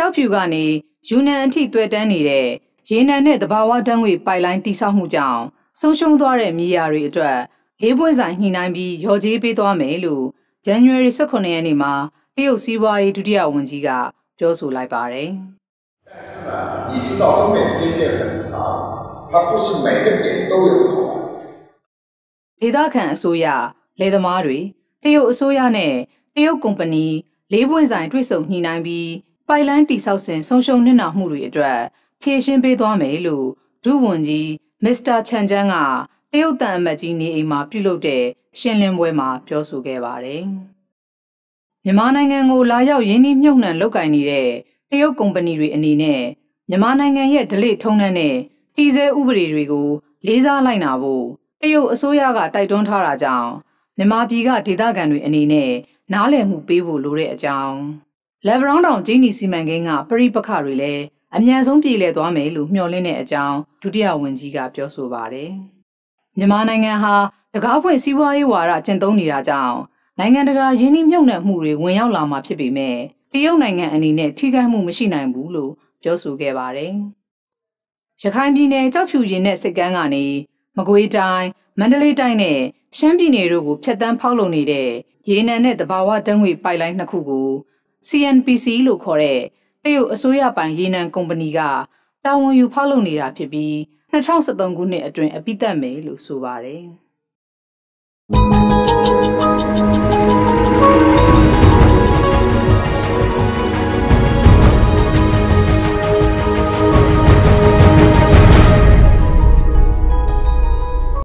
ကြောက်ဖြူကနေယူနန်အထိတွေ့တန်းနေတဲ့ရေနံနဲ့တဘာဝတန်းငွေပိုက်လိုင်းတိစောက်မှုကြောင့်ဆုံးရှုံးသွားတဲ့မြေယာတွေအတွက်လေးပွင့်ဆိုင်ညှိနှိုင်းပြီးရော်ကြေးပေးသွားမယ်လို့ဇန်နဝါရီ18ရက်နေ့မှာတရုတ်စီးပွားရေးဒုတိယဝန်ကြီးကပြောဆိုလိုက်ပါတယ်但是呢，你知道中美边界很长，它不是每个点都有口岸。ဒေသခံအစိုးရလယ်သမားတွေတရုတ်အစိုးရနဲ့တရုတ်ကုမ္ပဏီလေးပွင့်ဆိုင်တွေ့ဆုံညှိနှိုင်းပြီး ပိုက်လိုင်းတိစောက်စဉ်ဆုံးရှုံးနစ်နာမှုတွေအတွက်ဖြည့်ရှင်းပေးသွားမယ်လို့ဒုဝန်ကြီးမစ္စတာချန်ချန်းကတရုတ်တန်အမတ်ကြီးနေအိမ်မှာပြုလုပ်တဲ့ရှင်းလင်းပွဲမှာပြောဆိုခဲ့ပါတယ်။မြန်မာနိုင်ငံကိုလာရောက်ရင်းနှီးမြှုပ်နှံလုပ်ကိုင်နေတဲ့တရုတ်ကုမ္ပဏီတွေအနေနဲ့မြန်မာနိုင်ငံရဲ့ဒလိထုံးနှံတဲ့တီစဲဥပဒေတွေကိုလေးစားလိုက်နာဖို့တရုတ်အစိုးရကတိုက်တွန်းထားတာကြောင့်မြန်မာပြည်ကဒေသခံတွေအနေနဲ့နားလည်မှုပေးဖို့လိုတဲ့အကြောင်း လက်ဘရောင်းတောင်ဂျင်းနီစီမံကိန်းကပရိပခတွေလည်းအမြန်ဆုံးပြည်လည်သွားမယ်လို့မျှော်လင့်တဲ့အကြောင်းဒုတိယဝန်ကြီးကပြောဆိုပါတယ်။မြန်မာနိုင်ငံဟာတကားဖွင့်စီးပွားရေးဝါဒကျင့်သုံးနေတာကြောင့်နိုင်ငံတကာယင်းနှိမ့်မြုပ်နှံမှုတွေဝင်ရောက်လာမှာဖြစ်ပေမဲ့တရုတ်နိုင်ငံအနေနဲ့ထိခိုက်မှုမရှိနိုင်ဘူးလို့ပြောဆိုခဲ့ပါတယ်။ရခိုင်ပြည်နယ်ကြောက်ဖြူရင်တဲ့စစ်ကမ်းကနေမကွေးတိုင်းမန္တလေးတိုင်းနဲ့ရှမ်းပြည်နယ်တို့ကိုဖျက်ဆီးဖောက်လုပ်နေတဲ့ရေနံနဲ့တဘာဝတန်းငွေပိုက်လိုင်းနှစ်ခုကို CNPC လို့ခေါ်တဲ့တရုတ်အစိုးရပိုင်ရေနံကုမ္ပဏီကတာဝန်ယူဖောက်လုပ်နေတာဖြစ်ပြီး2013ခုနှစ်အတွင်းအပိသက်မယ်လို့ဆိုပါတယ်။